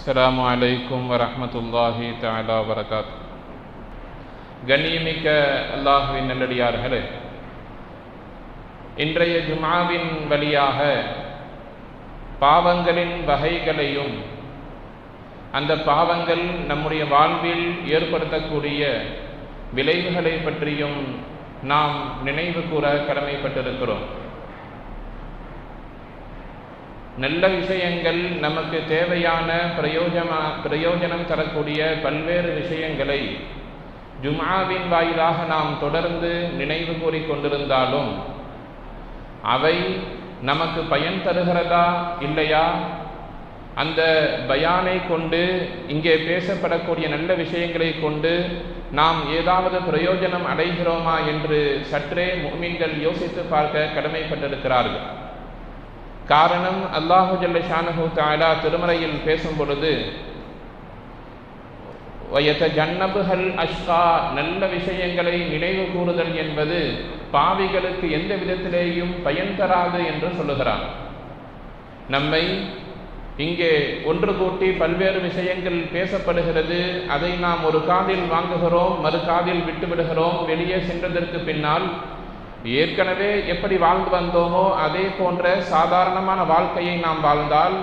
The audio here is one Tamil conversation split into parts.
அஸ்லாம் வலைக்கும் வரமத்துல்லாஹி தாலா வரகாத் கண்ணியமிக்க அல்லாஹுவின் நல்லடியார்களே இன்றைய ஜுமாவின் வழியாக பாவங்களின் வகைகளையும் அந்த பாவங்கள் நம்முடைய வாழ்வில் ஏற்படுத்தக்கூடிய விளைவுகளை பற்றியும் நாம் நினைவு கூற கடமைப்பட்டிருக்கிறோம். நல்ல விஷயங்கள் நமக்கு தேவையான பிரயோஜன பிரயோஜனம் தரக்கூடிய பல்வேறு விஷயங்களை ஜுமாவின் வாயிலாக நாம் தொடர்ந்து நினைவு கூறி கொண்டிருந்தாலும் அவை நமக்கு பயன் தருகிறதா இல்லையா? அந்த பயானை கொண்டு இங்கே பேசப்படக்கூடிய நல்ல விஷயங்களை கொண்டு நாம் ஏதாவது பிரயோஜனம் அடைகிறோமா என்று சற்றே முகமீன்கள் யோசித்து பார்க்க கடமைப்பட்டிருக்கிறார்கள். காரணம் அல்லாஹு ஜல்ல ஷானஹு தாலா திருமறையில் பேசும் பொழுது வயத ஜன்னபுகள் அஷ்கா நல்ல விஷயங்களை நினைவு கூறுதல் என்பது பாவிகளுக்கு எந்த விதத்திலேயும் பயன் தராது என்று சொல்லுகிறார் நம்மை இங்கே ஒன்று கூட்டி பல்வேறு விஷயங்கள் பேசப்படுகிறது. அதை நாம் ஒரு காதில் வாங்குகிறோம் மறு காதில் விட்டு விடுகிறோம் வெளியே சென்றதற்கு பின்னால் ஏற்கனவே எப்படி வாழ்ந்து வந்தோமோ அதே போன்ற சாதாரணமான வாழ்க்கையை நாம் வாழ்ந்தால்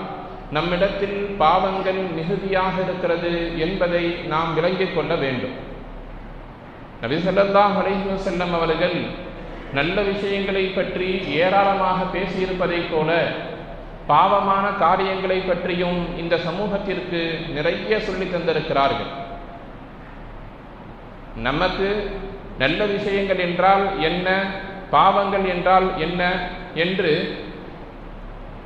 நம்மிடத்தில் பாவங்கள் மிகுதியாக இருக்கிறது என்பதை நாம் விளங்கிக் கொள்ள வேண்டும். நபி ஸல்லல்லாஹு அலைஹி வஸல்லம் அவர்கள் நல்ல விஷயங்களை பற்றி ஏராளமாக பேசியிருப்பதைப் போல பாவமான காரியங்களை பற்றியும் இந்த சமூகத்திற்கு நிறைய சொல்லி தந்திருக்கிறார்கள். நமக்கு நல்ல விஷயங்கள் என்றால் என்ன? பாவங்கள் என்றால் என்ன என்று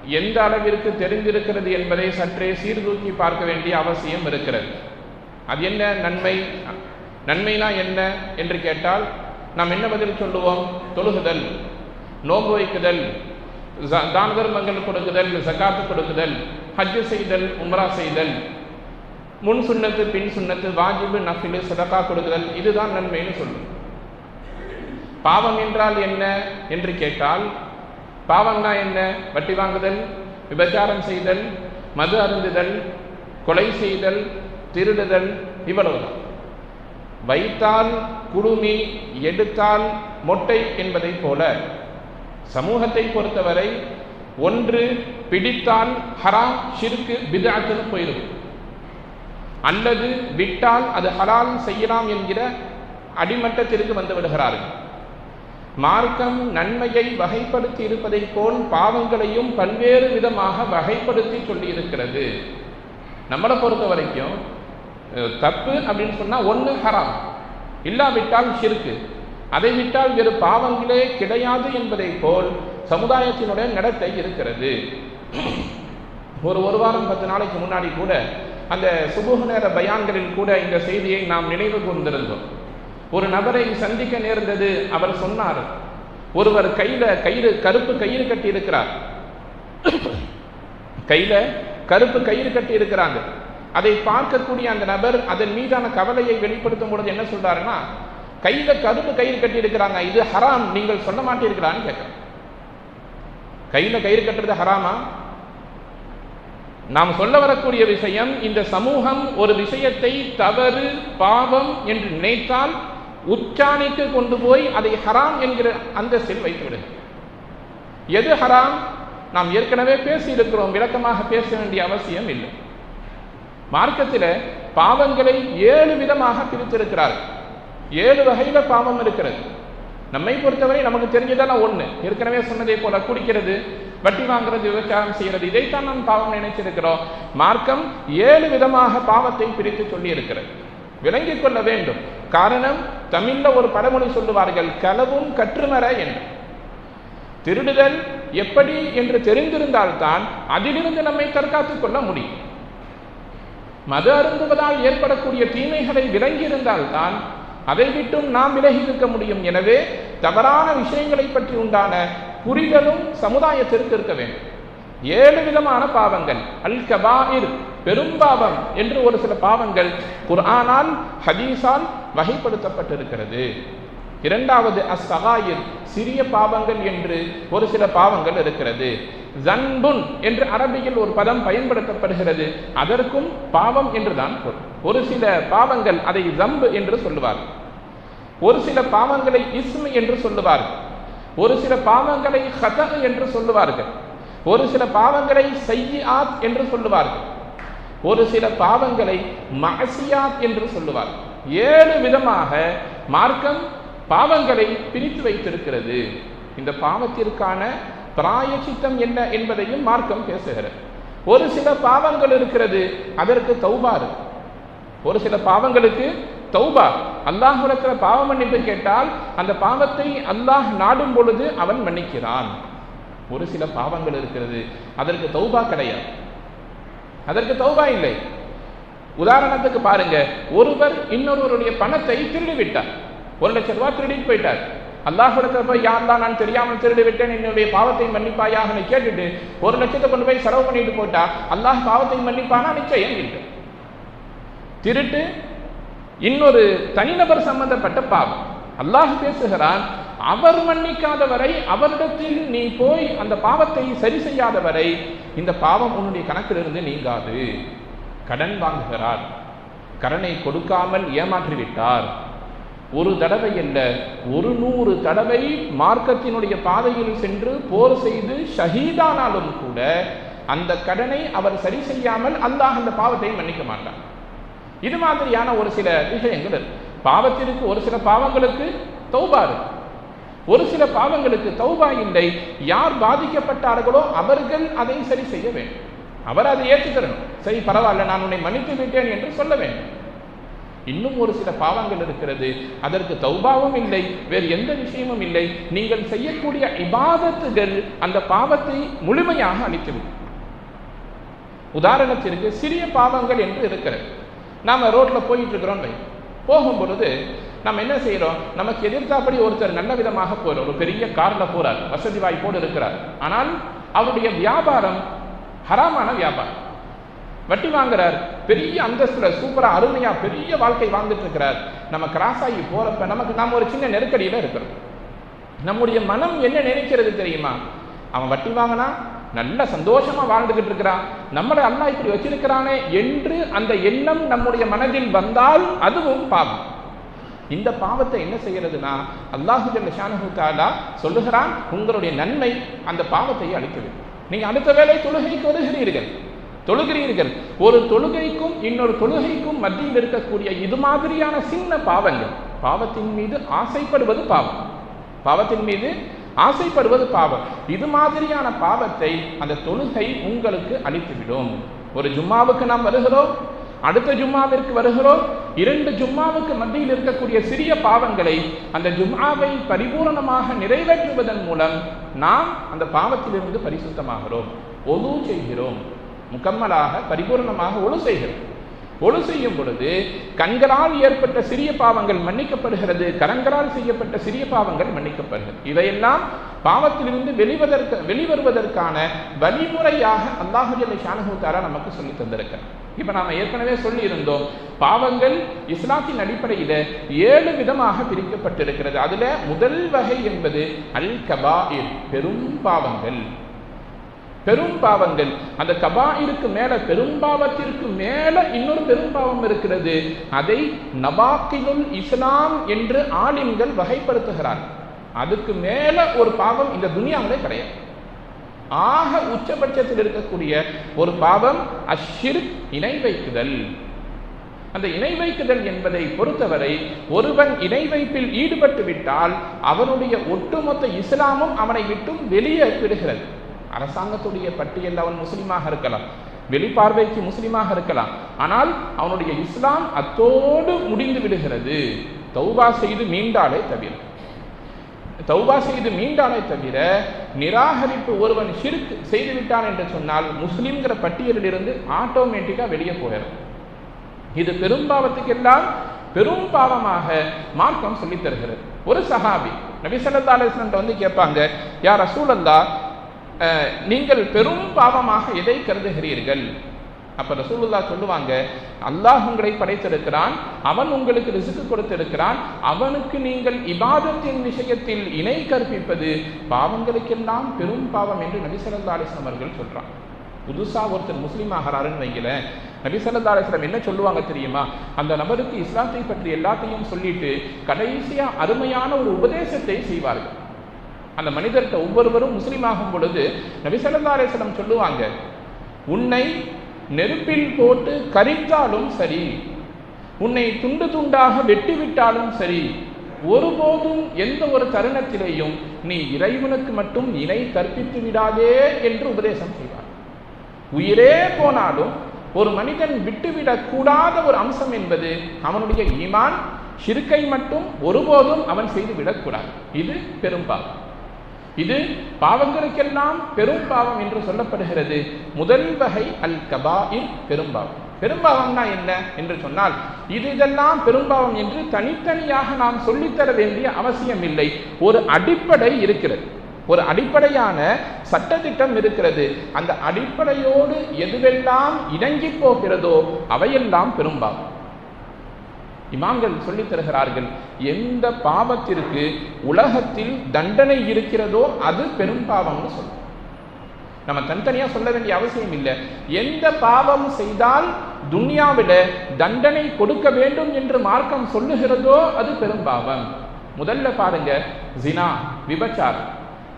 எந்த அளவிற்கு தெரிந்திருக்கிறது என்பதை சற்றே சீர்தூக்கி பார்க்க வேண்டிய அவசியம் இருக்கிறது. அது என்ன? நன்மை. நன்மைனா என்ன என்று கேட்டால் நாம் என்ன பதில் சொல்லுவோம்? தொழுகுதல் நோன்பு வைக்குதல் தான தர்மங்கள் கொடுக்குதல் சக்காத்து கொடுக்குதல் ஹஜ்ஜு செய்தல் உம்ரா செய்தல் முன் சுண்ணத்து பின் சுண்ணத்து வாஜிபு நஃபிலு சதக்கா கொடுக்குதல் இதுதான் நன்மைன்னு சொல்லும் பாவம் என்றால் என்ன என்று கேட்டால் பாவம்னா என்ன? வட்டி வாங்குதல் விபச்சாரம் செய்தல் மது அருந்துதல் கொலை செய்தல் திருடுதல் இவ்வளவுதான். வைத்தால் குடுமி எடுத்தால் மொட்டை என்பதைப் போல சமூகத்தை பொறுத்தவரை ஒன்று பிடித்தால் ஹராம் ஷிருக்கு பிதாத்துன்னு போயிடும். அல்லது விட்டால் அது ஹலால் செய்யலாம் என்கிற அடிமட்டத்திற்கு வந்து விடுகிறார்கள். மார்க்கம் நன்மையை வகைப்படுத்தி இருப்பதைப் போல் பாவங்களையும் பல்வேறு விதமாக வகைப்படுத்தி சொல்லி இருக்கிறது நம்மளை பொறுத்த வரைக்கும் தப்பு அப்படின்னு சொன்னால் ஒன்று ஹராம். இல்லாவிட்டால் சிறுக்கு. அதை விட்டால் வேறு பாவங்களே கிடையாது என்பதை போல் சமுதாயத்தினுடைய நடத்தை இருக்கிறது. ஒரு ஒரு வாரம் பத்து நாளைக்கு முன்னாடி கூட அந்த சுபுக நேர பயான்களில் கூட இந்த செய்தியை நாம் நினைவு கூர்ந்திருந்தோம். ஒரு நபரை சந்திக்க நேர்ந்தது அவர் சொன்னார். ஒருவர் கையில கயிறு கருப்பு கயிறு கட்டி இருக்கிறார் கையில கருப்பு கயிறு கட்டி இருக்கிறாங்க அதை பார்க்கக்கூடிய அந்த நபர் அதன் மீதான கவலையை வெளிப்படுத்தும் பொழுது என்ன சொல்றாருன்னா கையில கருப்பு கயிறு கட்டி இருக்கிறாங்க இது ஹராம் நீங்கள் சொல்ல மாட்டீர்களான்னு கேட்கிறேன் கையில கயிறு கட்டுறது ஹராமா? நாம் சொல்ல வரக்கூடிய விஷயம் இந்த சமூகம் ஒரு விஷயத்தை தவறு பாவம் என்று நினைத்தால் உச்சாணிக்கு கொண்டு போய் அதை ஹராம் என்கிற அந்தஸ்தில் வைத்து விடுங்க எது ஹராம்? நாம் ஏற்கனவே பேசியிருக்கிறோம். விளக்கமாக பேச வேண்டிய அவசியம் இல்லை. மார்க்கத்தில் பாவங்களை ஏழு விதமாக பிரித்திருக்கிறார்கள். ஏழு வகையில பாவம் இருக்கிறது. நம்மை பொறுத்தவரை நமக்கு தெரிஞ்சதெல்லாம் ஒண்ணு. ஏற்கனவே சொன்னதை போல குடிக்கிறது வட்டி வாங்குறது விவசாயம் செய்கிறது இதைத்தான் நாம் பாவம் நினைச்சிருக்கிறோம் மார்க்கம் ஏழு விதமாக பாவத்தை பிரித்து சொல்லி இருக்கிறது விளங்கிக் கொள்ள வேண்டும். காரணம் தமிழ்ல ஒரு பழமொழி சொல்லுவார்கள் களவும் கற்றுமர என்று. திருடுதல் எப்படி என்று தெரிந்திருந்தால்தான் அதிலிருந்து நம்மை தற்காத்துக் கொள்ள முடியும். மது அருந்துவதால் ஏற்படக்கூடிய தீமைகளை விளங்கியிருந்தால்தான் அதை விட்டும் நாம் விலகி இருக்க முடியும். எனவே தவறான விஷயங்களை பற்றி உண்டான புரிதலும் சமுதாயத்திற்கு இருக்க வேண்டும். ஏழு விதமான பாவங்கள். அல் கபாயிர் பெரும்பாவம் என்று ஒரு சில பாவங்கள். குர்ஆனால் ஹதீஸால் வகைப்படுத்தப்பட்டிருக்கிறது. இரண்டாவது அஸ்ஸகாயிர் சிறிய பாவங்கள் என்று ஒரு சில பாவங்கள் இருக்கிறது. ஜன்புன் என்று அரபியில் ஒரு பதம் பயன்படுத்தப்படுகிறது. அதற்கும் பாவம் என்றுதான் பொருள். ஒரு சில பாவங்கள் அதை ஜம்பு என்று சொல்லுவார். ஒரு சில பாவங்களை இஸ்மு என்று சொல்லுவார்கள் ஒரு சில பாவங்களை ஹதகு என்று சொல்லுவார்கள். ஒரு சில பாவங்களை செய்யாத் என்று சொல்லுவார்கள். ஒரு சில பாவங்களை மகசியாத் என்று சொல்லுவார்கள். ஏழு விதமாக மார்க்கம் பாவங்களை பிரித்து வைத்திருக்கிறது. இந்த பாவத்திற்கான பிராயச்சித்தம் என்ன என்பதையும் மார்க்கம் பேசுகிறது. ஒரு சில பாவங்கள் இருக்கிறது அதற்கு தௌபா இருக்கு. ஒரு சில பாவங்களுக்கு தௌபா. அல்லாஹுடத்தில் பாவ மன்னிப்பு கேட்டால் அந்த பாவத்தை அல்லாஹ் நாடும் பொழுது அவன் மன்னிக்கிறான். ஒரு சில பாவங்கள் இருக்கிறது அதற்கு தௌபா கிடையாது. அதற்கு தௌபா இல்லை. உதாரணத்துக்கு பாருங்க ஒருவர் இன்னொருவருடைய பணத்தை திருடி விட்டார் ஒரு லட்சம் ரூபாய் திருடிட்டு போயிட்டார். அல்லாஹிடத்துல போய் யார் தான் நான் தெரியாமல் திருடி விட்டேன் என்னுடைய பாவத்தை மன்னிப்பாயாகன்னு கேட்டுட்டு ஒரு லட்சத்தை கொண்டு போய் செலவு பண்ணிட்டு போட்டா அல்லாஹ் பாவத்தை மன்னிப்பானா? நிச்சயம் இல்லை திருட்டு இன்னொரு தனிநபர் சம்பந்தப்பட்ட பாவம். அல்லாஹ் பேசுகிறான் அவர் மன்னிக்காத வரை அவரிடத்தில் நீ போய் அந்த பாவத்தை சரி செய்யாத வரை இந்த பாவம் உன்னுடைய கணக்கிலிருந்து நீங்காது. கடன் வாங்குகிறார். கடனை கொடுக்காமல் ஏமாற்றிவிட்டார். ஒரு தடவை அல்ல ஒரு நூறு தடவை மார்க்கத்தினுடைய பாதையில் சென்று போர் செய்து ஷஹீதானாலும் கூட அந்த கடனை அவர் சரி செய்யாமல் அல்லாஹ் அந்த பாவத்தை மன்னிக்க மாட்டார் இது மாதிரியான ஒரு சில விஷயங்கள் இருக்கு. பாவத்திற்கு ஒரு சில பாவங்களுக்கு தௌபா இருக்கு. ஒரு சில பாவங்களுக்கு தௌபா இல்லை. யார் பாதிக்கப்பட்டார்களோ அவர்கள் அதை சரி செய்ய வேண்டும். அவர் அதை ஏற்றுக்கிறணும். சரி பரவாயில்ல நான் உன்னை மன்னித்து விட்டேன் என்று சொல்ல வேண்டும். இன்னும் ஒரு சில பாவங்கள் இருக்கிறது. அதற்கு தௌபாவும் இல்லை வேறு எந்த விஷயமும் இல்லை. நீங்கள் செய்யக்கூடிய இபாதத்துகள் அந்த பாவத்தை முழுமையாக அளித்துவிடும் உதாரணத்திற்கு சிறிய பாவங்கள் என்று இருக்கிறது. நாம ரோட்ல போயிட்டு இருக்கிறோம் போகும் பொழுது நம்ம என்ன செய்யறோம் நமக்கு எதிர்த்தாப்படி ஒருத்தர் நல்ல விதமாக போறார். ஒரு பெரிய கார்ல போறார். வசதி வாய்ப்போடு இருக்கிறார். ஆனால் அவருடைய வியாபாரம் ஹராமான வியாபாரம். வட்டி வாங்குறார். பெரிய அந்தஸ்துல சூப்பரா அருமையா பெரிய வாழ்க்கை வாழ்ந்துட்டு இருக்கிறார். நம்ம கிராஸ் ஆகி போறப்ப நமக்கு நாம ஒரு சின்ன நெருக்கடியில இருக்கிறோம். நம்முடைய மனம் என்ன நினைக்கிறது தெரியுமா? அவன் வட்டி வாங்கினா நல்ல சந்தோஷமா வாழ்ந்துகிட்டு இருக்கிறான். நம்மளை அல்லா இப்படி வச்சிருக்கிறானே என்று அந்த எண்ணம் நம்முடைய மனதில் வந்தால் அதுவும் பாவம். இந்த பாவத்தை என்ன செய்யறதுனா அல்லாஹு ஜல்ல தாலா சொல்லுகிறான் உங்களுடைய நன்மை அந்த பாவத்தை அளிக்கிறது நீங்க அடுத்த வேலை தொழுகைக்கு வருகிறீர்கள். தொழுகிறீர்கள். ஒரு தொழுகைக்கும் இன்னொரு தொழுகைக்கும் மத்தியில் இருக்கக்கூடிய இது மாதிரியான சின்ன பாவங்கள். பாவத்தின் மீது ஆசைப்படுவது பாவம். பாவத்தின் மீது ஆசைப்படுவது பாவம். இது மாதிரியான பாவத்தை அந்த தொழுகை உங்களுக்கு அளித்துவிடும். ஒரு ஜும்மாவுக்கு நாம் வருகிறோம். அடுத்த ஜும்மாவிற்கு வருகிறோம். இரண்டு ஜும்மாவுக்கு மத்தியில் இருக்கக்கூடிய சிறிய பாவங்களை அந்த ஜும்மாவை பரிபூரணமாக நிறைவேற்றுவதன் மூலம் நாம் அந்த பாவத்திலிருந்து பரிசுத்தமாகிறோம். ஒழு செய்கிறோம். முக்கம்மலாக பரிபூர்ணமாக ஒழு செய்கிறோம். ஒழு செய்யும் பொழுது கண்களால் ஏற்பட்ட சிறிய பாவங்கள் மன்னிக்கப்படுகிறது கரங்களால் செய்யப்பட்ட சிறிய பாவங்கள் மன்னிக்கப்படுகிறது. இவையெல்லாம் பாவத்திலிருந்து வெளிவதற்கு வெளிவருவதற்கான வழிமுறையாக அல்லாஹுஜல்லை ஷானஹூத்தாரா நமக்கு சொல்லி தந்திருக்கிறார் இப்ப நாம ஏற்கனவே சொல்லியிருந்தோம் பாவங்கள் இஸ்லாத்தின் அடிப்படையில ஏழு விதமாக பிரிக்கப்பட்டிருக்கிறது. அதுல முதல் வகை என்பது அல் கபாயிர் பெரும் பாவங்கள். பெரும் பாவங்கள். அந்த கபாயிருக்கு மேல பெரும் பாவத்திற்கு மேல இன்னொரு பெரும் பாவம் இருக்கிறது. அதை நபாக்கினுல் இஸ்லாம் என்று ஆலிம்கள் வகைப்படுத்துகிறார்கள். அதுக்கு மேல ஒரு பாவம் இந்த துனியாவிலே கிடையாது. ஆக உச்சபட்சத்தில் இருக்கக்கூடிய ஒரு பாவம் அஷிர் இணை வைக்குதல். அந்த இணை வைக்குதல் என்பதை பொறுத்தவரை ஒருவன் இணை வைப்பில் ஈடுபட்டு விட்டால் அவனுடைய ஒட்டுமொத்த இஸ்லாமும் அவனை விட்டும் வெளியே விடுகிறது அரசாங்கத்துடைய பட்டியல் அவன் முஸ்லீமாக இருக்கலாம். வெளிப்பார்வைக்கு முஸ்லீமாக இருக்கலாம். ஆனால் அவனுடைய இஸ்லாம் அத்தோடு முடிந்து விடுகிறது. தௌபா செய்து மீண்டாலே தவிர. தௌபா செய்து மீண்டாலே தவிர நிராகரிப்பு ஒருவன் ஷிர்க் செய்து விட்டான் என்று சொன்னால் முஸ்லீம்கிற பட்டியலில் இருந்து ஆட்டோமேட்டிக்கா வெளியே போயிடும். இது பெரும்பாவத்துக்கெல்லாம் பெரும் பாவமாக மார்க்கம் சொல்லித் தருகிறது. ஒரு சஹாபி நபிசல்லா அலிஸ்லன் வந்து கேட்பாங்க யார் ரசூலல்லா நீங்கள் பெரும் பாவமாக எதை கருதுகிறீர்கள்? அப்ப ரசூலுல்லா சொல்லுவாங்க அல்லாஹ் உங்களை படைத்திருக்கிறான் அவன் உங்களுக்கு ரிசுக்கு கொடுத்திருக்கிறான் அவனுக்கு நீங்கள் இபாதத்தின் விஷயத்தில் இணை கற்பிப்பது பாவங்களுக்கெல்லாம் பெரும் பாவம் என்று நபி அவர்கள் சொல்றான் புதுசா ஒருத்தர் முஸ்லீம் ஆகிறாருன்னு வைங்களேன் நபி என்ன சொல்லுவாங்க தெரியுமா? அந்த நபருக்கு இஸ்லாத்தை பற்றி எல்லாத்தையும் சொல்லிட்டு கடைசியா அருமையான ஒரு உபதேசத்தை செய்வார்கள். அந்த மனிதர்கிட்ட ஒவ்வொருவரும் முஸ்லீம் ஆகும் பொழுது நபி சொல்லுவாங்க உன்னை நெருப்பில் போட்டு கரித்தாலும் சரி உன்னை துண்டு துண்டாக வெட்டிவிட்டாலும் சரி ஒருபோதும் எந்த ஒரு தருணத்திலேயும் நீ இறைவனுக்கு மட்டும் இணை கற்பித்து விடாதே என்று உபதேசம் செய்வார். உயிரே போனாலும் ஒரு மனிதன் விட்டுவிடக்கூடாத ஒரு அம்சம் என்பது அவனுடைய ஈமான் சிறுக்கை மட்டும் ஒருபோதும் அவன் செய்து விடக்கூடாது இது பெரும்பாலும் இது பாவங்களுக்கெல்லாம் பெரும் பாவம் என்று சொல்லப்படுகிறது. முதல் வகை அல் கபாயிர் பெரும்பாவம் பெரும்பாவம்னா என்ன என்று சொன்னால் இது இதெல்லாம் பெரும்பாவம் என்று தனித்தனியாக நாம் சொல்லித்தர வேண்டிய அவசியம் இல்லை. ஒரு அடிப்படை இருக்கிறது. ஒரு அடிப்படையான சட்டத்திட்டம் இருக்கிறது. அந்த அடிப்படையோடு எதுவெல்லாம் இணங்கி போகிறதோ அவையெல்லாம் பெரும்பாவம் இமாம்கள் சொல்லித் தருகிறார்கள் எந்த பாவத்திற்கு உலகத்தில் தண்டனை இருக்கிறதோ அது பெரும் பாவம்னு சொல்லும் நம்ம தனித்தனியா சொல்ல வேண்டிய அவசியம் இல்லை. எந்த பாவம் செய்தால் துன்யாவில தண்டனை கொடுக்க வேண்டும் என்று மார்க்கம் சொல்லுகிறதோ அது பெரும் பாவம். முதல்ல பாருங்க ஜினா விபச்சாரம்.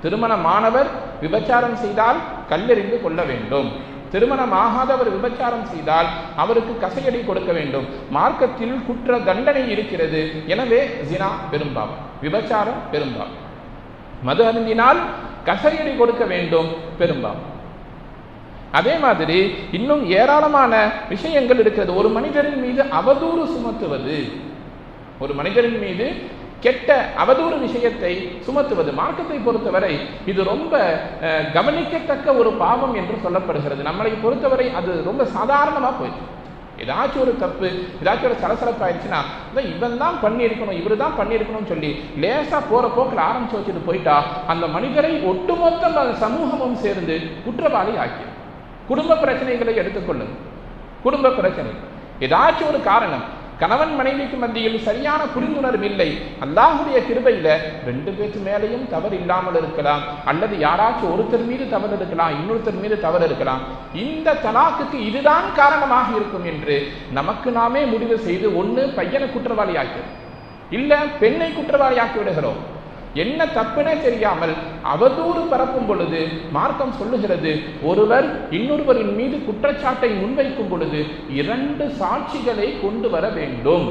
திருமணமானவர் விபச்சாரம் செய்தால் கல்லெறிந்து கொள்ள வேண்டும். திருமணம் ஆகாதவர் விபச்சாரம் செய்தால் அவருக்கு கசையடி கொடுக்க வேண்டும். மார்க்கத்தில் குற்ற தண்டனை இருக்கிறது. எனவே ஜினா பெரும்பாவம். விபச்சாரம் பெரும்பாவம். மது அருந்தினால் கசையடி கொடுக்க வேண்டும். பெரும்பாவம். அதே மாதிரி இன்னும் ஏராளமான விஷயங்கள் இருக்கிறது. ஒரு மனிதரின் மீது அவதூறு சுமத்துவது. ஒரு மனிதரின் மீது கெட்ட அவதூறு விஷயத்தை சுமத்துவது மார்க்கத்தை பொறுத்தவரை இது ரொம்ப கவனிக்கத்தக்க ஒரு பாவம் என்று சொல்லப்படுகிறது. நம்மளை பொறுத்தவரை அது ரொம்ப சாதாரணமாக போயிடுச்சு. ஏதாச்சும் ஒரு தப்பு ஏதாச்சும் ஒரு சலசலப்பாயிருச்சுன்னா இதான் இவன் தான் பண்ணியிருக்கணும் இவரு தான் பண்ணியிருக்கணும்னு சொல்லி லேசாக போகிற போக்கில் ஆரம்பிச்சு வச்சுட்டு போயிட்டா அந்த மனிதரை ஒட்டுமொத்த அந்த சமூகமும் சேர்ந்து குற்றவாளி ஆக்கி குடும்ப பிரச்சனைகளை எடுத்துக்கொள்ளுங்க குடும்ப பிரச்சனை. ஏதாச்சும் ஒரு காரணம் கணவன் மனைவிக்கு மத்தியில் சரியான புரிந்துணர்வு இல்லை. அல்லாஹுடைய கிருபையில ரெண்டு பேருக்கு மேலேயும் தவறு இல்லாமல் இருக்கலாம். அல்லது யாராச்சும் ஒருத்தர் மீது தவறு இருக்கலாம் இன்னொருத்தர் மீது தவறு இருக்கலாம். இந்த தலாக்குக்கு இதுதான் காரணமாக இருக்கும் என்று நமக்கு நாமே முடிவு செய்து ஒன்று பையனை குற்றவாளி ஆக்கி இல்ல பெண்ணை குற்றவாளி ஆக்கி விடுகிறோம். என்ன தப்புனே தெரியாமல் அவதூறு பரப்பும் பொழுது மார்க்கம் சொல்லுகிறது ஒருவர் இன்னொருவரின் மீது குற்றச்சாட்டை முன்வைக்கும் பொழுது இரண்டு சாட்சிகளை கொண்டு வர வேண்டும்.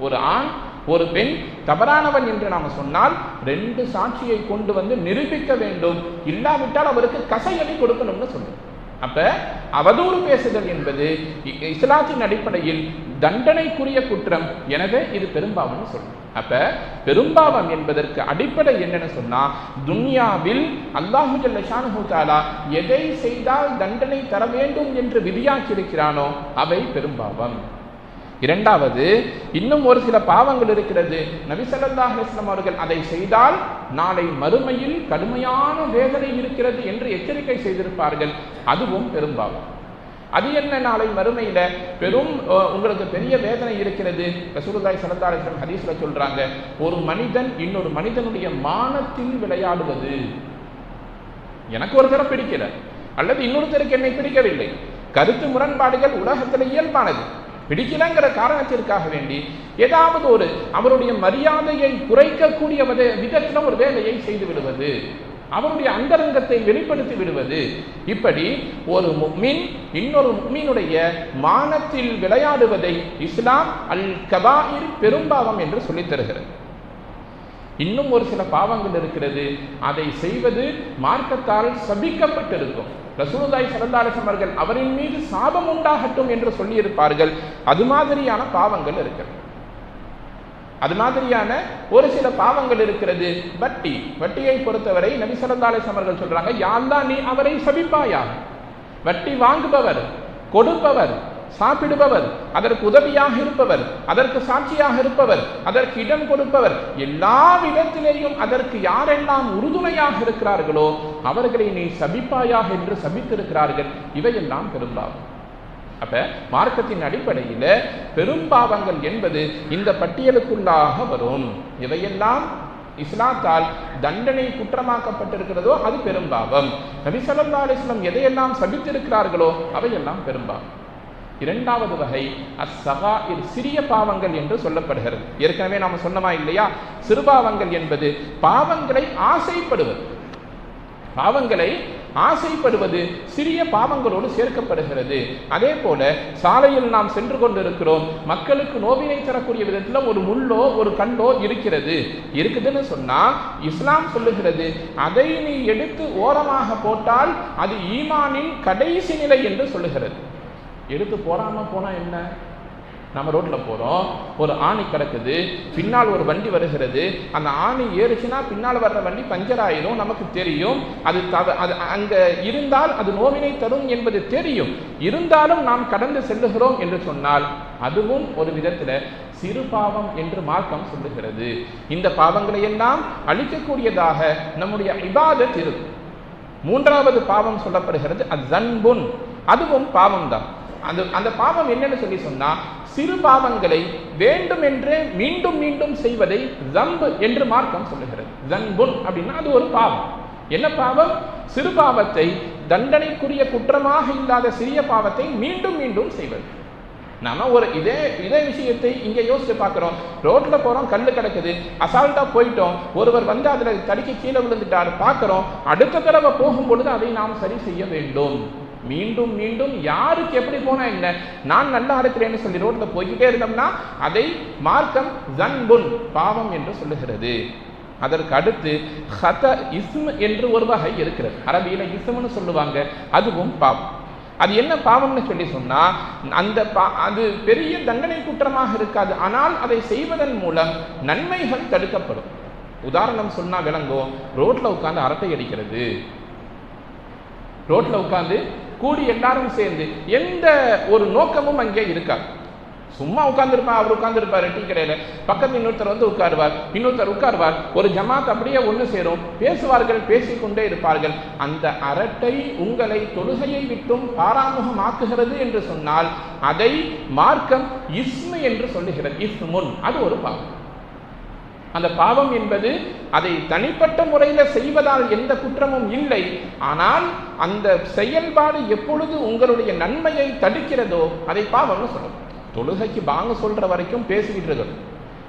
ஒரு ஆண் ஒரு பெண் தவறானவன் என்று நாம் சொன்னால் ரெண்டு சாட்சியை கொண்டு வந்து நிரூபிக்க வேண்டும். இல்லாவிட்டால் அவருக்கு கசைகளை கொடுக்கணும்னு சொல்லுங்கள் அப்ப அவதூறு பேசுதல் என்பது இ- இஸ்லாத்தின் அடிப்படையில் தண்டனைக்குரிய குற்றம். எனவே இது பெரும்பாவம்னு சொல்லும் அப்ப பெரும்பாவம் என்பதற்கு அடிப்படை என்னன்னு சொன்னா துன்யாவில் அல்லாஹு ஜல்ல எதை செய்தால் தண்டனை தர வேண்டும் என்று விதியாக்கியிருக்கிறானோ அவை பெரும்பாவம். இரண்டாவது இன்னும் ஒரு சில பாவங்கள் இருக்கிறது. நபி ஸல்லல்லாஹு அவர்கள் அதை செய்தால் நாளை மறுமையில் கடுமையான வேதனை இருக்கிறது என்று எச்சரிக்கை செய்திருப்பார்கள். அதுவும் பெரும்பாவம் அது என்ன நாளை மறுமையில? பெரும் உங்களுக்கு பெரிய வேதனை இருக்கிறது. ரசூலுதாய் ஸல்லல்லாஹு அலைஹி ஹதீஸ்ல சொல்றாங்க ஒரு மனிதன் இன்னொரு மனிதனுடைய மானத்தில் விளையாடுவது. எனக்கு ஒருத்தரை பிடிக்கல அல்லது இன்னொருத்தருக்கு என்னை பிடிக்கவில்லை. கருத்து முரண்பாடுகள் உலகத்தில் இயல்பானது. பிடிக்கலங்கிற காரணத்திற்காக வேண்டி ஏதாவது ஒரு அவருடைய மரியாதையை குறைக்கக்கூடிய விதத்தில் ஒரு வேலையை செய்து விடுவது அவருடைய அந்தரங்கத்தை வெளிப்படுத்தி விடுவது. இப்படி ஒரு முக்மின் இன்னொரு முக்மீனுடைய மானத்தில் விளையாடுவதை இஸ்லாம் அல் கபாயிர் பெரும்பாவம் என்று சொல்லித் தருகிறது. இன்னும் ஒரு சில பாவங்கள் இருக்கிறது. அதை செய்வது மார்க்கத்தால் சபிக்கப்பட்டிருக்கும். ரசூலுல்லாஹி ஸல்லல்லாஹு அவர்கள் அவரின் மீது சாபம் உண்டாகட்டும் என்று சொல்லியிருப்பார்கள். அது மாதிரியான பாவங்கள் இருக்கிறது. அது மாதிரியான ஒரு சில பாவங்கள் இருக்கிறது. வட்டி வட்டியை பொறுத்தவரை நபி சரந்தாலை சமர்கள் அவர்கள் சொல்றாங்க யாழ்லா நீ அவரை சபிப்பாயா வட்டி வாங்குபவர் கொடுப்பவர் சாப்பிடுபவர் அதற்கு உதவியாக இருப்பவர் அதற்கு சாட்சியாக இருப்பவர் அதற்கு இடம் கொடுப்பவர் எல்லா விதத்திலேயும் அதற்கு யாரெல்லாம் உறுதுணையாக இருக்கிறார்களோ அவர்களை நீ சபிப்பாயாக என்று சபித்திருக்கிறார்கள். இவையெல்லாம் பெரும்பாவம் அப்ப மார்க்கத்தின் அடிப்படையில பெரும்பாவங்கள் என்பது இந்த பட்டியலுக்குள்ளாக வரும். இவையெல்லாம் இஸ்லாத்தால் தண்டனை குற்றமாக்கப்பட்டிருக்கிறதோ அது பெரும்பாவம் நபி ஸல்லல்லாஹு அலைஹி எதையெல்லாம் சபித்திருக்கிறார்களோ அவையெல்லாம் பெரும்பாவம் இரண்டாவது வகை அஸ்ஸகாயிர் சிறிய பாவங்கள் என்று சொல்லப்படுகிறது. ஏற்கனவே நாம் சொன்னமா இல்லையா? சிறுபாவங்கள் என்பது பாவங்களை ஆசைப்படுவது. பாவங்களை ஆசைப்படுவது சிறிய பாவங்களோடு சேர்க்கப்படுகிறது. அதே போல சாலையில் நாம் சென்று கொண்டிருக்கிறோம். மக்களுக்கு நோவினை தரக்கூடிய விதத்தில் ஒரு முள்ளோ ஒரு கண்டோ இருக்கிறது. இருக்குதுன்னு சொன்னால் இஸ்லாம் சொல்லுகிறது அதை நீ எடுத்து ஓரமாக போட்டால் அது ஈமானின் கடைசி நிலை என்று சொல்லுகிறது. எடுத்து போடாமல் போனால் என்ன? நம்ம ரோட்ல போகிறோம் ஒரு ஆணி கிடக்குது பின்னால் ஒரு வண்டி வருகிறது அந்த ஆணி ஏறுச்சுன்னா பின்னால் வர்ற வண்டி பஞ்சர் ஆயிரும் நமக்கு தெரியும். அது தவ அது அங்கே இருந்தால் அது நோவினை தரும் என்பது தெரியும். இருந்தாலும் நாம் கடந்து செல்லுகிறோம் என்று சொன்னால் அதுவும் ஒரு விதத்தில் சிறு பாவம் என்று மார்க்கம் சொல்லுகிறது. இந்த பாவங்களை எல்லாம் அழிக்கக்கூடியதாக நம்முடைய இபாதத் இருக்கும். மூன்றாவது பாவம் சொல்லப்படுகிறது அது ஜன்புன் அதுவும் பாவம் தான் அந்த அந்த பாவம் என்னன்னு சொல்லி சொன்னா சிறு பாவங்களை வேண்டும் என்று மீண்டும் மீண்டும் செய்வதை ஜம்பு என்று மார்க்கம் சொல்லுகிறது. ஜன்புன் அப்படின்னா அது ஒரு பாவம். என்ன பாவம்? சிறு பாவத்தை தண்டனைக்குரிய குற்றமாக இல்லாத சிறிய பாவத்தை மீண்டும் மீண்டும் செய்வது. நாம ஒரு இதே இதே விஷயத்தை இங்கே யோசிச்சு பார்க்குறோம். ரோட்டில் போகிறோம் கல் கிடக்குது அசால்ட்டாக போயிட்டோம் ஒருவர் வந்து அதில் தடுக்கி கீழே விழுந்துட்டார் பார்க்குறோம் அடுத்த தடவை போகும் பொழுது அதை நாம் சரி செய்ய வேண்டும். மீண்டும் மீண்டும் யாருக்கு எப்படி போனா என்ன? நான் நல்லா இருக்கிறேன்னு சொல்லி ரோட்ல போய்கிட்டே இருந்தோம்னா அதை மார்க்கம் ஜன்புன் பாவம் என்று சொல்லுகிறது. அதற்கு அடுத்து ஹத இஸ்ம் என்று ஒரு வகை இருக்கிறது. அரபியில இஸ்ம்னு சொல்லுவாங்க. அதுவும் பாவம். அது என்ன பாவம்னு சொல்லி சொன்னா அந்த பா- அது பெரிய தண்டனை குற்றமாக இருக்காது. ஆனால் அதை செய்வதன் மூலம் நன்மைகள் தடுக்கப்படும். உதாரணம் சொன்னா விளங்கும் ரோட்ல உட்கார்ந்து அரட்டை அடிக்கிறது. ரோட்ல உட்கார்ந்து கூடி எல்லாரும் சேர்ந்து எந்த ஒரு நோக்கமும் அங்கே இருக்காது. சும்மா உட்காந்துருப்பா அவர் உட்காந்துருப்பாரு டீ கடையில. பக்கத்து இன்னொருத்தர் வந்து உட்காருவார் இன்னொருத்தர் உட்காருவார். ஒரு ஜமாத் அப்படியே ஒன்று சேரும். பேசுவார்கள் பேசிக்கொண்டே இருப்பார்கள். அந்த அரட்டை உங்களை தொழுகையை விட்டும் பாராமுகமாக்குகிறது என்று சொன்னால் அதை மார்க்கம் இஸ்மு என்று சொல்லுகிறது. இஸ்முன். அது ஒரு பாவம். அந்த பாவம் என்பது அதை தனிப்பட்ட முறையில் செய்வதால் எந்த குற்றமும் இல்லை. ஆனால் அந்த செயல்பாடு எப்பொழுது உங்களுடைய நன்மையை தடுக்கிறதோ அதை பாவம்னு சொல்லணும் தொழுகைக்கு பாங்க சொல்ற வரைக்கும் பேசிக்கிட்டு இருக்கணும்.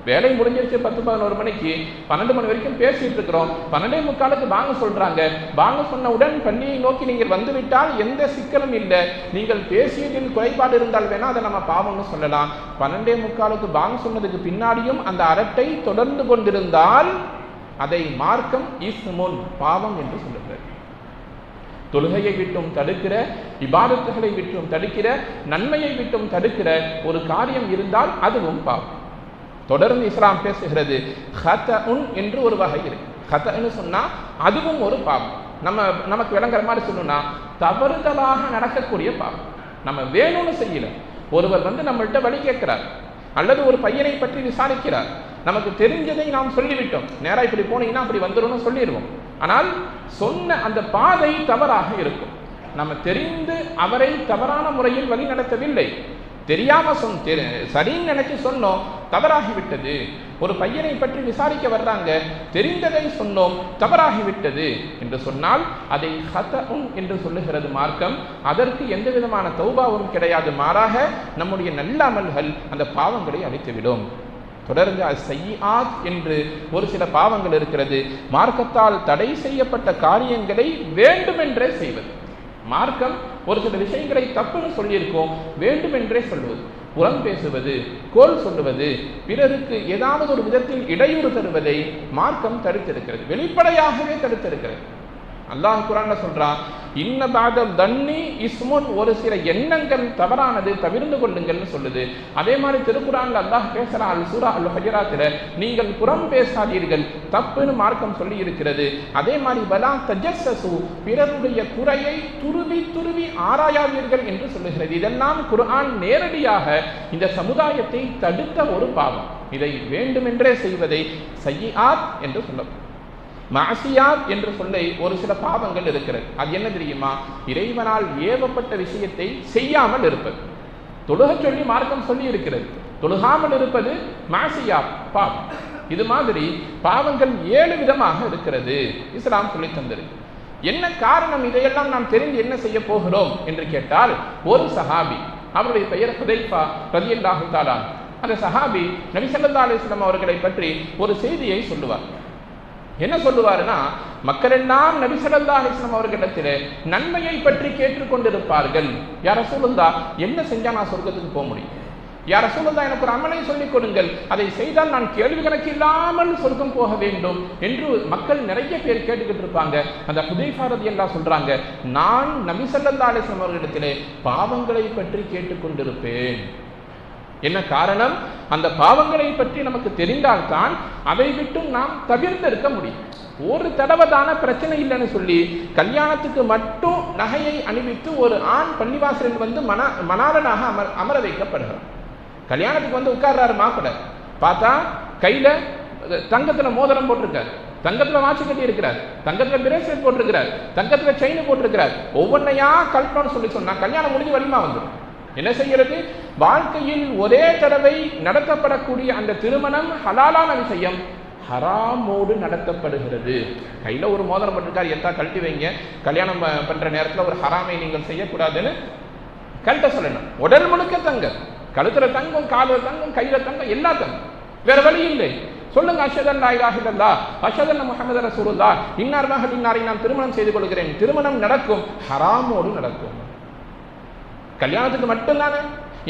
வேலை முடிஞ்சிருச்சு பத்து பதினோரு மணிக்கு பன்னெண்டு மணி வரைக்கும் பேசிட்டு இருக்கிறோம். பன்னெண்டே முக்காலுக்கு வாங்க சொல்றாங்க. வாங்க சொன்னவுடன் பள்ளியை நோக்கி நீங்கள் வந்துவிட்டால் எந்த சிக்கலும் இல்லை. நீங்கள் பேசியதில் குறைபாடு இருந்தால் வேணா அதை நம்ம பாவம்னு சொல்லலாம். பன்னெண்டே முக்காலுக்கு வாங்க சொன்னதுக்கு பின்னாடியும் அந்த அரட்டை தொடர்ந்து கொண்டிருந்தால் அதை மார்க்கம் இஸ்முன் பாவம் என்று சொல்லுகிறது. தொழுகையை விட்டும் தடுக்கிற இபாதத்துகளை விட்டும் தடுக்கிற நன்மையை விட்டும் தடுக்கிற ஒரு காரியம் இருந்தால் அதுவும் பாவம். தொடர்ந்து இஸ்லாம் பேசுகிறது. ஹதஉன் என்று ஒரு வகை இருக்கு. ஹதன்னு சொன்னால் அதுவும் ஒரு பாவம். நம்ம நமக்கு விளங்குற மாதிரி சொல்லணும்னா தவறுதலாக நடக்கக்கூடிய பாவம். நம்ம வேணும்னு செய்யல. ஒருவர் வந்து நம்மள்கிட்ட வழி கேட்கிறார். அல்லது ஒரு பையனை பற்றி விசாரிக்கிறார். நமக்கு தெரிஞ்சதை நாம் சொல்லிவிட்டோம். நேராக இப்படி போனீங்கன்னா அப்படி வந்துரும்னு சொல்லிடுவோம். ஆனால் சொன்ன அந்த பாதை தவறாக இருக்கும். நம்ம தெரிந்து அவரை தவறான முறையில் வழி நடத்தவில்லை. தெரியாம சொன் சரின்னு நினைச்சு சொன்னோம். தவறாகிவிட்டது. ஒரு பையனை பற்றி விசாரிக்க வர்றாங்க. தெரிந்ததை சொன்னோம் தவறாகிவிட்டது என்று சொன்னால் அதை ஹதஉன் என்று சொல்லுகிறது மார்க்கம். அதற்கு எந்த விதமான தௌபாவும் கிடையாது. மாறாக நம்முடைய நல்ல அமல்கள் அந்த பாவங்களை அழித்துவிடும். தொடர்ந்து செய்யாத் என்று ஒரு சில பாவங்கள் இருக்கிறது. மார்க்கத்தால் தடை செய்யப்பட்ட காரியங்களை வேண்டுமென்றே செய்வது. மார்க்கம் ஒரு சில விஷயங்களை தப்புன்னு சொல்லியிருக்கோம் வேண்டுமென்றே சொல்வது. புறம் பேசுவது கோல் சொல்லுவது பிறருக்கு ஏதாவது ஒரு விதத்தில் இடையூறு தருவதை மார்க்கம் தடுத்திருக்கிறது வெளிப்படையாகவே தடுத்திருக்கிறது. அல்லாஹ் குரான்ல சொல்றான் இன்ன பாத தன்னி இஸ்முன் ஒரு சில எண்ணங்கள் தவறானது தவிர்ந்து கொள்ளுங்கள்னு சொல்லுது. அதே மாதிரி திருக்குறான்ல அல்லாஹ் பேசுறான் அல் சூரா அல் ஹஜராத்துல நீங்கள் புறம் பேசாதீர்கள் தப்புன்னு மார்க்கம் சொல்லி இருக்கிறது. அதே மாதிரி வலா தஜஸ்ஸசு பிறருடைய குறையை துருவி துருவி ஆராயாதீர்கள் என்று சொல்லுகிறது. இதெல்லாம் குர்ஆன் நேரடியாக இந்த சமுதாயத்தை தடுத்த ஒரு பாவம். இதை வேண்டுமென்றே செய்வதை சையாத் என்று சொல்லப்படும். மாசியாத் என்று சொல்லை ஒரு சில பாவங்கள் இருக்கிறது. அது என்ன தெரியுமா? இறைவனால் ஏவப்பட்ட விஷயத்தை செய்யாமல் இருப்பது. தொழுக சொல்லி மார்க்கம் சொல்லி இருக்கிறது. தொழுகாமல் இருப்பது மாசியா பாவம். இது மாதிரி பாவங்கள் ஏழு விதமாக இருக்கிறது. இஸ்லாம் சொல்லி தந்திருக்கு. என்ன காரணம்? இதையெல்லாம் நாம் தெரிந்து என்ன செய்ய போகிறோம்? என்று கேட்டால் ஒரு சஹாபி அவருடைய பெயர் ஹுதைஃபா ரலியல்லாஹு தஆலா அந்த சஹாபி நபிசல்லா அலிஸ்லாம் அவர்களை பற்றி ஒரு செய்தியை சொல்லுவார். என்ன சொல்லுவாருன்னா மக்கள் எல்லாம் நபி ஸல்லல்லாஹு அலைஹி நன்மையை பற்றி கேட்டுக்கொண்டிருப்பார்கள். யார் சொல்லுந்தா என்ன செஞ்சா நான் சொர்க்கத்துக்கு போக முடியும்? யார் சொல்லுந்தா எனக்கு ஒரு அமலை சொல்லிக் கொடுங்கள். அதை செய்தால் நான் கேள்வி கணக்கு இல்லாமல் சொர்க்கம் போக வேண்டும் என்று மக்கள் நிறைய பேர் கேட்டுக்கிட்டு இருப்பாங்க. அந்த ஹுதைஃபா எல்லாம் சொல்றாங்க நான் நபி அலிஸ்லாம் அவர்களிடத்திலே பாவங்களை பற்றி கேட்டுக்கொண்டிருப்பேன். என்ன காரணம்? அந்த பாவங்களை பற்றி நமக்கு தெரிந்தால்தான் அதை விட்டும் நாம் தவிர்த்திருக்க முடியும். ஒரு தடவை தானே பிரச்சனை இல்லைன்னு சொல்லி கல்யாணத்துக்கு மட்டும் நகையை அணிவித்து ஒரு ஆண் பள்ளிவாசலில் வந்து மன மணாளனாக அமர் அமர வைக்கப்படுகிறார். கல்யாணத்துக்கு வந்து உட்கார்றாரு மாப்பிள்ளை. பார்த்தா கையில் தங்கத்தில் மோதிரம் போட்டிருக்காரு. தங்கத்தில் வாட்சி கட்டி இருக்கிறார். தங்கத்தில் பிரேஸ்லெட் போட்டிருக்கிறார். தங்கத்தில் செயின் போட்டிருக்கிறார். ஒவ்வொன்றையா கல்பனை சொல்லி சொன்னால் கல்யாணம் முடிஞ்சு வலிமா வந்துடும் என்ன செய்கிறது? வாழ்க்கையில் ஒரே தடவை நடத்தப்படக்கூடிய அந்த திருமணம் ஹலாலான விஷயம். ஹராமோடு நடத்தப்படுகிறது. கையில் ஒரு மோதிரம் போட்டிருக்கார் எத்தா கழட்டி வைங்க. கல்யாணம் பண்ணுற பண்ற நேரத்தில் ஒரு ஹராமை நீங்கள் செய்யக்கூடாதுன்னு கழட்ட சொல்லணும். உடல் முழுக்க தங்கம். கழுத்துல தங்கம் காலில் தங்கம் கையில தங்கம் எல்லா தங்கம். வேற வழி இல்லை. சொல்லுங்க அஷதன் லாயிலாஹில்லா அஷதன் முகமது ரசூலுல்லா இன்னார் மகள் இன்னாரை நான் திருமணம் செய்து கொள்கிறேன். திருமணம் நடக்கும் ஹராமோடு நடக்கும். கல்யாணத்துக்கு மட்டும்தானே?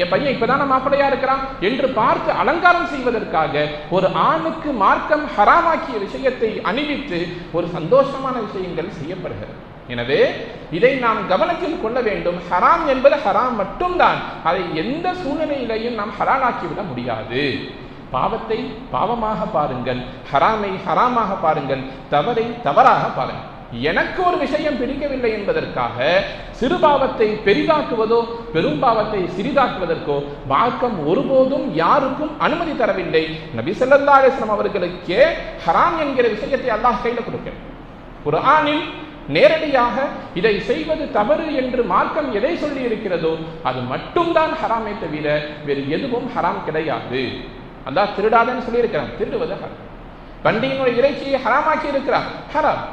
என் பையன் இப்பதான மாப்பிள்ளையா இருக்கிறான். என்று பார்த்து அலங்காரம் செய்வதற்காக ஒரு ஆணுக்கு மார்க்கம் ஹராமாக்கிய விஷயத்தை அணிவித்து ஒரு சந்தோஷமான விஷயங்கள் செய்யப்படுகிறது. எனவே இதை நாம் கவனத்தில் கொள்ள வேண்டும். ஹராம் என்பது ஹராம் மட்டும்தான். அதை எந்த சூழ்நிலையிலையும் நாம் ஹலாலாக்கிவிட முடியாது. பாவத்தை பாவமாக பாருங்கள். ஹராமை ஹராமாக பாருங்கள். தவறை தவறாக பாருங்கள். எனக்கு ஒரு விஷயம் பிடிக்கவில்லை என்பதற்காக சிறுபாவத்தை பெரிதாக்குவதோ பெரும் பாவத்தை சிறிதாக்குவதற்கோ மார்க்கம் ஒருபோதும் யாருக்கும் அனுமதி தரவில்லை. நபி ஸல்லல்லாஹு அலைஹி அவர்களுக்கே ஹராம் என்கிற விஷயத்தை அல்லாஹ் கையில் கொடுக்கிறார் குரானில் நேரடியாக இதை செய்வது தவறு என்று மார்க்கம் எதை சொல்லி இருக்கிறதோ அது மட்டும்தான் ஹராமே தவிர வேறு எதுவும் ஹராம் கிடையாது. அதான் திருடாதன்னு சொல்லியிருக்கிறான். திருடுவது ஹராம். பண்டிகையினுடைய இறைச்சியை ஹராமாக்கி இருக்கிறான். ஹராம்.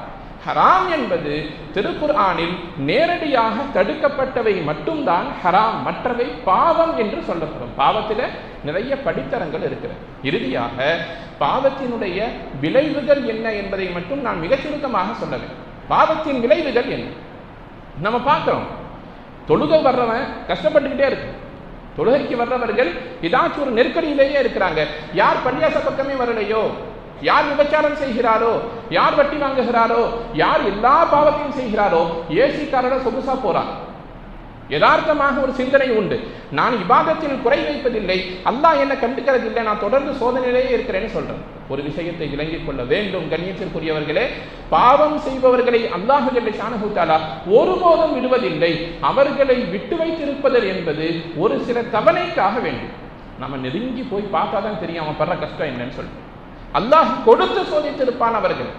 ஹராம் என்பது திருக்குர்ஆனில் நேரடியாக தடுக்கப்பட்டவை மட்டும்தான் ஹராம் மற்றவை பாவம் என்று சொல்லப்படும். பாவத்தில் நிறைய படித்தரங்கள் இருக்கிறது. இறுதியாக பாவத்தினுடைய விளைவுகள் என்ன என்பதை மட்டும் நான் மிகச் சுருக்கமாக சொல்லவேன் பாவத்தின் விளைவுகள் என்ன? நம்ம பார்க்கிறோம். தொழுகை வர்றவன் கஷ்டப்பட்டுக்கிட்டே இருக்கு தொழுகைக்கு வர்றவர்கள் ஏதாச்சும் ஒரு நெருக்கடியிலேயே இருக்கிறாங்க. யார் பன்னியாச பக்கமே வரலையோ? யார் விபச்சாரம் செய்கிறாரோ யார் வட்டி வாங்குகிறாரோ யார் எல்லா பாவத்தையும் செய்கிறாரோ ஏசிக்காரோட சொகுசா போறான் யதார்த்தமாக ஒரு சிந்தனை உண்டு. நான் இபாதத்தில் குறை வைப்பதில்லை அல்லாஹ் என்ன கண்டுக்கிறதில்லை நான் தொடர்ந்து சோதனையிலேயே இருக்கிறேன்னு சொல்றேன். ஒரு விஷயத்தை விளங்கிக் கொள்ள வேண்டும் கண்ணியத்திற்குரியவர்களே. பாவம் செய்பவர்களை அல்லாஹு ஜல்ல சாணகுத்தாலா ஒருபோதும் விடுவதில்லை. அவர்களை விட்டு வைத்திருப்பது என்பது ஒரு சில தவணைக்காக வேண்டும். நம்ம நெருங்கி போய் பார்த்தா தான் தெரியும் அவன் படுற கஷ்டம் என்னன்னு சொல்லிட்டு. அல்லாஹ் கொடுத்து சோதித்திருப்பான் அவர்கள்.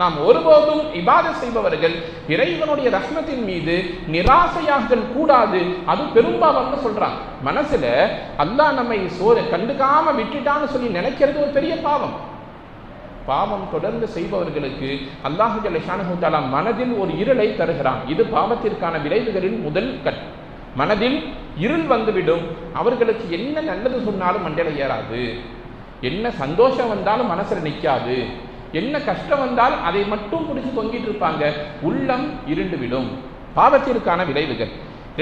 நாம் ஒருபோதும் இபாத செய்பவர்கள் இறைவனுடைய ரஹ்மத்தின் மீது நிராசையாகல் கூடாது. அது பெரும்பாவம்னு சொல்றாங்க. மனசுல அல்லாஹ் நம்மை சோறு கண்டுக்காம விட்டுட்டான்னு சொல்லி நினைக்கிறது ஒரு பெரிய பாவம். பாவம் தொடர்ந்து செய்பவர்களுக்கு அல்லாஹு ஜல்ல மனதில் ஒரு இருளை தருகிறான். இது பாவத்திற்கான விளைவுகளின் முதல் கட் மனதில் இருள் வந்துவிடும். அவர்களுக்கு என்ன நல்லது சொன்னாலும் மண்டையில ஏறாது. என்ன சந்தோஷம் வந்தாலும் மனசில் நிற்காது என்ன கஷ்டம் வந்தால் அதை மட்டும் பிடிச்சி தொங்கிட்டு இருப்பாங்க. உள்ளம் இருண்டு விடும் பாவத்திற்கான விளைவுகள்.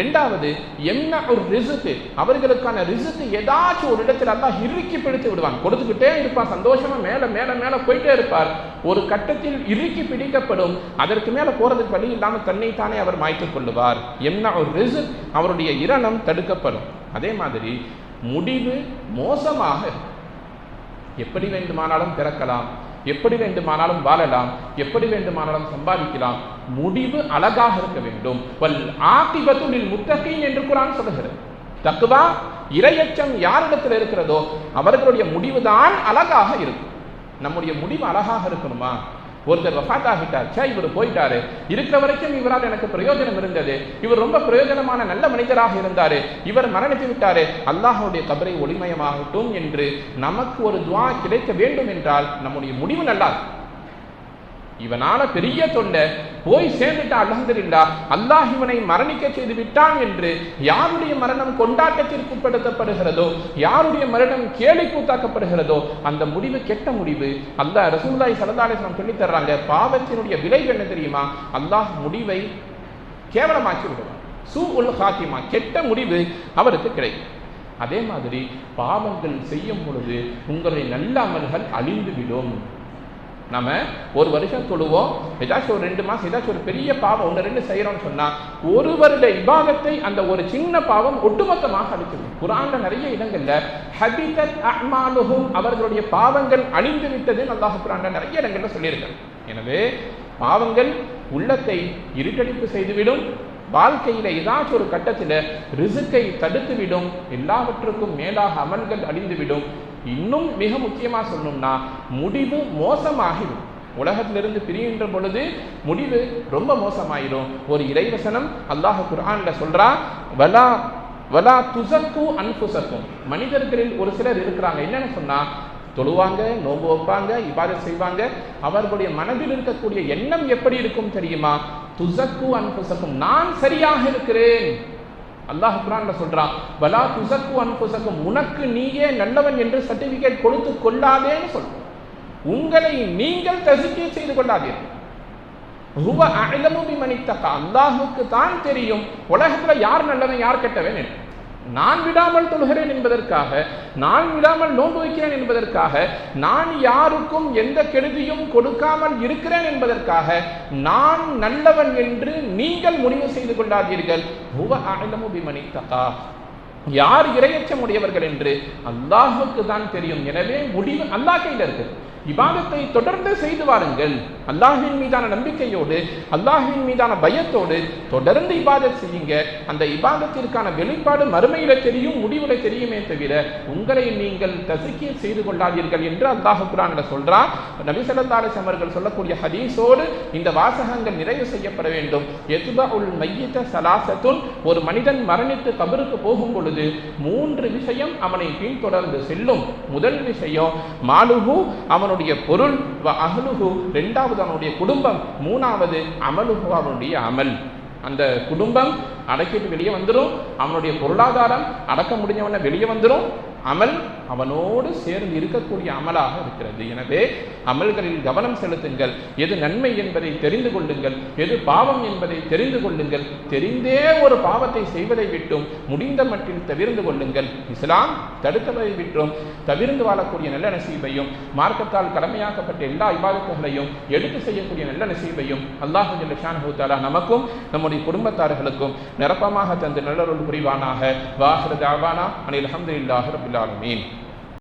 ரெண்டாவது என்ன ஒரு ரிசுக்கு? அவர்களுக்கான ரிசுக்கு ஏதாச்சும் ஒரு இடத்துல தான் இறுக்கி பிடித்து விடுவான். கொடுத்துக்கிட்டே இருப்பான். சந்தோஷமா மேல மேல மேல போயிட்டே இருப்பார். ஒரு கட்டத்தில் இறுக்கி பிடிக்கப்படும். அதற்கு மேல போறதுக்கு வழி இல்லாமல் தன்னைத்தானே அவர் மாய்த்து கொள்ளுவார். என்ன ஒரு ரிசுக்? அவருடைய இரணம் தடுக்கப்படும். அதே மாதிரி முடிவு மோசமாக இருக்கும். எப்படி வேண்டுமானாலும் பிறக்கலாம் எப்படி வேண்டுமானாலும் வாழலாம் எப்படி வேண்டுமானாலும் சம்பாதிக்கலாம். முடிவு அழகாக இருக்க வேண்டும். வல் ஆக்கிபத்துலில் முத்தகீன் என்று குரான் சொல்லுகிறது. தக்குவா இரையச்சம் யாரிடத்தில் இருக்கிறதோ அவர்களுடைய முடிவுதான் அழகாக இருக்கும். நம்முடைய முடிவு அழகாக இருக்கணுமா? ஒருத்தர் வஃத் ஆகிட்டார் சே இவர் போயிட்டாரு. இருக்கிற வரைக்கும் இவரால் எனக்கு பிரயோஜனம் இருந்தது. இவர் ரொம்ப பிரயோஜனமான நல்ல மனிதராக இருந்தாரு. இவர் மரணித்து விட்டாரு. அல்லாஹுடைய கபரை ஒளிமயமாகட்டும் என்று நமக்கு ஒரு துவா கிடைக்க வேண்டும் என்றால் நம்முடைய முடிவு நல்லா இவனால பெரிய தொண்டை. போய் சேர்ந்துட்டா அல்ஹம்துலில்லாஹ் அல்லாஹ் இவனை மரணிக்க செய்து விட்டான் என்று யாருடைய மரணம் கொண்டாட்டத்திற்கு உட்படுத்தப்படுகிறதோ யாருடைய மரணம் கேலி கூத்தாக்கப்படுகிறதோ அந்த முடிவு கெட்ட முடிவு. அல்லாஹ் ரசூல்லாய் ஸல்லல்லாஹு சொல்லி தர்றாங்க பாவத்தினுடைய விளைவு என்ன தெரியுமா? அல்லாஹ் முடிவை கேவலமாக்கி விடுவான். சூ உல் ஹாத்திமா கெட்ட முடிவு அவருக்கு கிடைக்கும். அதே மாதிரி பாவங்கள் செய்யும் பொழுது உங்களுடைய நல்ல அமல்கள் அழிந்து விடும் நம்ம ஒரு வருஷம் தொழுவோம் ஏதாச்சும் ஒரு ரெண்டு மாதம் ஏதாச்சும் ஒரு பெரிய பாவம் ஒன்று ரெண்டு செய்கிறோம்னு சொன்னால் ஒரு வருட இபாதத்தை அந்த ஒரு சின்ன பாவம் ஒட்டுமொத்தமாக அழிச்சிடும் குரான்ல நிறைய இடங்களில் ஹபிதத் அஹ்மாலுஹும் அவர்களுடைய பாவங்கள் அழிந்து விட்டது அல்லாஹ் குரான்ல நிறைய இடங்களில் சொல்லியிருக்காங்க. எனவே பாவங்கள் உள்ளத்தை இருட்டடிப்பு செய்துவிடும் வாழ்க்கையில ஏதாச்சும் ஒரு கட்டத்தில் ரிசுக்கை தடுத்துவிடும் எல்லாவற்றுக்கும் மேலாக அமல்கள் அழிந்துவிடும். இன்னும் மிக முக்கியமாக சொல்லணும்னா முடிவு மோசமாகிடும். உலகத்திலிருந்து பிரிகின்ற பொழுது முடிவு ரொம்ப மோசமாயிடும். ஒரு இறைவசனம் அல்லாஹ் குர்ஆன்ல சொல்றா வலா வலா துசக்கு அன்புசக்கும் மனிதர்களில் ஒரு சிலர் இருக்கிறாங்க. என்னன்னு சொன்னா தொழுவாங்க நோம்பு வைப்பாங்க இவ்வாறு செய்வாங்க. அவர்களுடைய மனதில் இருக்கக்கூடிய எண்ணம் எப்படி இருக்கும் தெரியுமா? துசக்கு அன்புசக்கும் நான் சரியாக இருக்கிறேன். அல்லாஹ் குரான்ல சொல்றான் வலா துசக்கு அன்புசக்கும் உனக்கு நீயே நல்லவன் என்று சர்டிபிகேட் கொடுத்து கொள்ளாதேன்னு சொல்றான். உங்களை நீங்கள் தசுக்கி செய்து கொள்ளாதீர்கள். ஹுவ அஅலமு பிமன் தான் தெரியும் உலகத்துல யார் நல்லவன் யார் கெட்டவன் என்று. நான் விடாமல் தொழுகிறேன் என்பதற்காக நான் விடாமல் நோன்பு வைக்கிறேன் என்பதற்காக நான் யாருக்கும் எந்த கெடுதியும் கொடுக்காமல் இருக்கிறேன் என்பதற்காக நான் நல்லவன் என்று நீங்கள் முடிவு செய்து கொண்டாதீர்கள் யார் இரையச்சம் உடையவர்கள் என்று அல்லாஹுக்கு தான் தெரியும். எனவே முடிவு அல்லாஹ் கையில் இருக்கு இபாதத்தை தொடர்ந்து செய்து வாருங்கள். அல்லாஹின் மீதான நம்பிக்கையோடு அல்லாஹின் மீதான பயத்தோடு தொடர்ந்து இபாதத் செய்யுங்க. அந்த இபாதத்திற்கான வெளிப்பாடு மறுமையில தெரியும் முடிவுல தெரியுமே தவிர உங்களை நீங்கள் தசுக்கிய செய்து கொள்ளாதீர்கள் என்று அல்லாஹ் குரான் சொல்றான். நபி அவர்கள் சொல்லக்கூடிய ஹதீஸோடு இந்த வாசகங்கள் நிறைவு செய்யப்பட வேண்டும். எதுபா உள் மையத்த சலாசத்துன் ஒரு மனிதன் மரணித்து கபருக்கு போகும் பொழுது மூன்று விஷயம் அவனை பின்தொடர்ந்து செல்லும். முதல் விஷயம் மாலுகு அவனுடைய பொருள் வ அகலுகு ரெண்டாவது அவனுடைய குடும்பம் மூணாவது அமலுகு அவனுடைய அமல். அந்த குடும்பம் அடக்கிட்டு வெளியே வந்துடும் அவனுடைய பொருளாதாரம் அடக்க முடிஞ்சவன வெளியே வந்துடும் அமல் அவனோடு சேர்ந்து இருக்கக்கூடிய அமலாக இருக்கிறது. எனவே அமல்களில் கவனம் செலுத்துங்கள். எது நன்மை என்பதை தெரிந்து கொள்ளுங்கள். எது பாவம் என்பதை தெரிந்து கொள்ளுங்கள். தெரிந்தே ஒரு பாவத்தை செய்வதை விட்டும் முடிந்த மட்டில் தவிர்ந்து கொள்ளுங்கள். இஸ்லாம் தடுத்ததை விட்டும் தவிர்ந்து வாழக்கூடிய நல்ல நசீபையும் மார்க்கத்தால் கடமையாக்கப்பட்ட எல்லா இபாதத்துகளையும் எடுத்து செய்யக்கூடிய நல்ல நசீபையும் அல்லாஹு ஜல்லஷானஹு நமக்கும் நம்முடைய குடும்பத்தார்களுக்கும் நிரப்பமாக தந்து நல்லருள் புரிவானாக. வாஹிர தாவானா. அனில் அல்ஹம்துலில்லாஹி I mean.